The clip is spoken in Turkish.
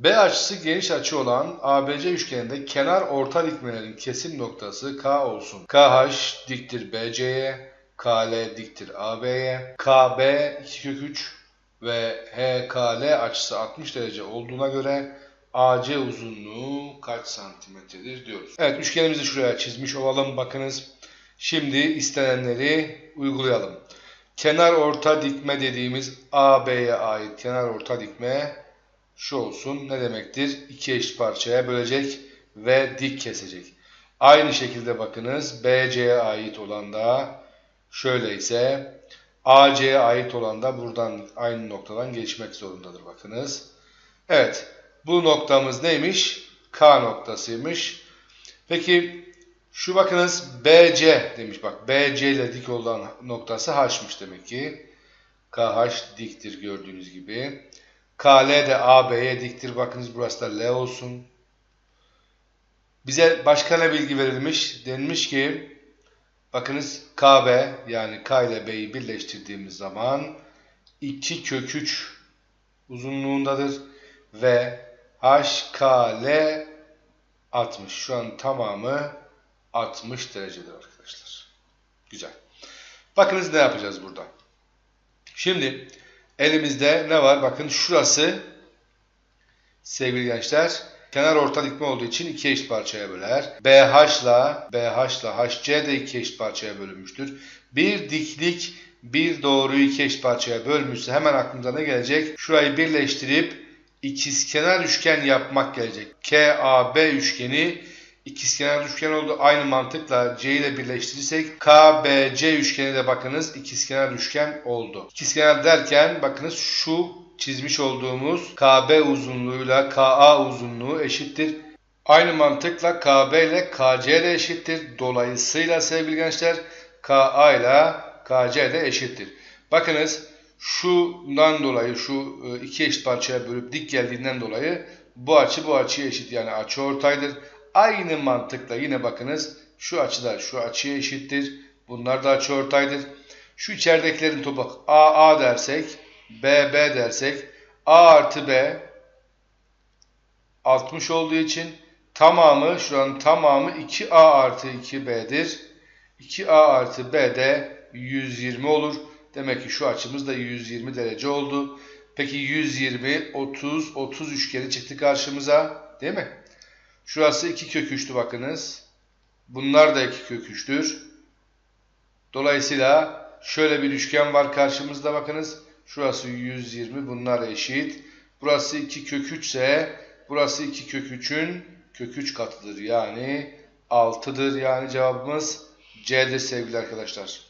B açısı geniş açı olan ABC üçgeninde kenar orta dikmelerin kesim noktası K olsun. KH diktir BC'ye, KL diktir AB'ye, KB 2 kök 3 ve HKL açısı 60 derece olduğuna göre AC uzunluğu kaç santimetredir diyoruz. Evet üçgenimizi şuraya çizmiş olalım. Bakınız şimdi istenenleri uygulayalım. Kenar orta dikme dediğimiz AB'ye ait kenar orta dikme şu olsun. Ne demektir? İki eşit parçaya bölecek ve dik kesecek. Aynı şekilde bakınız BC'ye ait olan da şöyle ise AC'ye ait olan da buradan aynı noktadan geçmek zorundadır bakınız. Evet bu noktamız neymiş? K noktasıymış. Peki şu bakınız BC demiş bak BC ile dik olan noktası H'mış demek ki. KH diktir gördüğünüz gibi. KL de AB'ye diktir. Bakınız burası da L olsun. Bize başka ne bilgi verilmiş? Denmiş ki bakınız KB yani K ile B'yi birleştirdiğimiz zaman 2 kök 3 uzunluğundadır ve HKL 60. Şu an tamamı 60 derecedir arkadaşlar. Güzel. Bakınız ne yapacağız burada. Şimdi elimizde ne var? Bakın şurası sevgili gençler kenar orta dikme olduğu için iki eşit parçaya böler. BH ile BH ile HC de iki eşit parçaya bölünmüştür. Bir diklik bir doğruyu iki eşit parçaya bölmüşse hemen aklımıza ne gelecek? Şurayı birleştirip ikizkenar üçgen yapmak gelecek. KAB üçgeni ikizkenar üçgen oldu. Aynı mantıkla C ile birleştirirsek KBC üçgeni de bakınız ikizkenar üçgen oldu. İkizkenar derken bakınız şu çizmiş olduğumuz KB uzunluğuyla KA uzunluğu eşittir. Aynı mantıkla KB ile KC de eşittir. Dolayısıyla sevgili gençler KA ile KC de eşittir. Bakınız şundan dolayı şu iki eşit parçaya bölüp dik geldiğinden dolayı bu açı bu açıya eşit yani açı ortaydır. Aynı mantıkla yine bakınız şu açıda şu açıya eşittir. Bunlar da açı ortaydır. Şu içeridekilerin toplamı AA dersek BB dersek A artı B 60 olduğu için tamamı şuranın tamamı 2A artı 2B'dir. 2A artı B de 120 olur. Demek ki şu açımız da 120 derece oldu. Peki 120, 30, 30 üçgeni çıktı karşımıza. Değil mi? Şurası 2 kök 3'tü bakınız. Bunlar da 2 kök 3'tür. Dolayısıyla şöyle bir üçgen var karşımızda bakınız. Şurası 120 bunlar eşit. Burası 2 kök 3 ise burası 2 kök 3'ün kök 3 katıdır. Yani 6'dır. Yani cevabımız C'dir sevgili arkadaşlar.